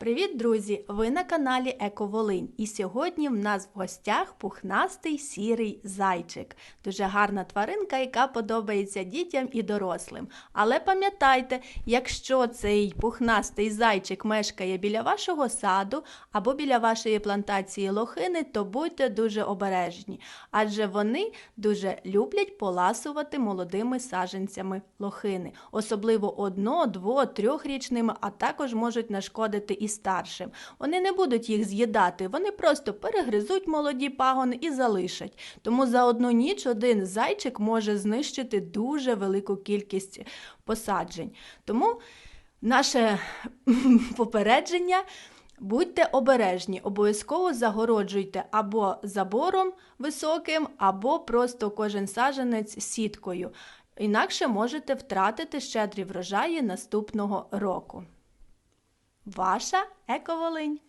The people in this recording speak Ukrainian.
Привіт, друзі! Ви на каналі Ековолинь. І сьогодні в нас в гостях пухнастий сірий зайчик. Дуже гарна тваринка, яка подобається дітям і дорослим. Але пам'ятайте, якщо цей пухнастий зайчик мешкає біля вашого саду або біля вашої плантації лохини, то будьте дуже обережні, адже вони дуже люблять поласувати молодими саджанцями лохини, особливо одно, дво, трьохрічними, а також можуть нашкодити і старшим. Вони не будуть їх з'їдати, вони просто перегризуть молоді пагони і залишать. Тому за одну ніч один зайчик може знищити дуже велику кількість посаджень. Тому наше попередження. Будьте обережні, обов'язково загороджуйте або забором високим, або просто кожен саджанець сіткою. Інакше можете втратити щедрі врожаї наступного року. Ваша Ековолинь.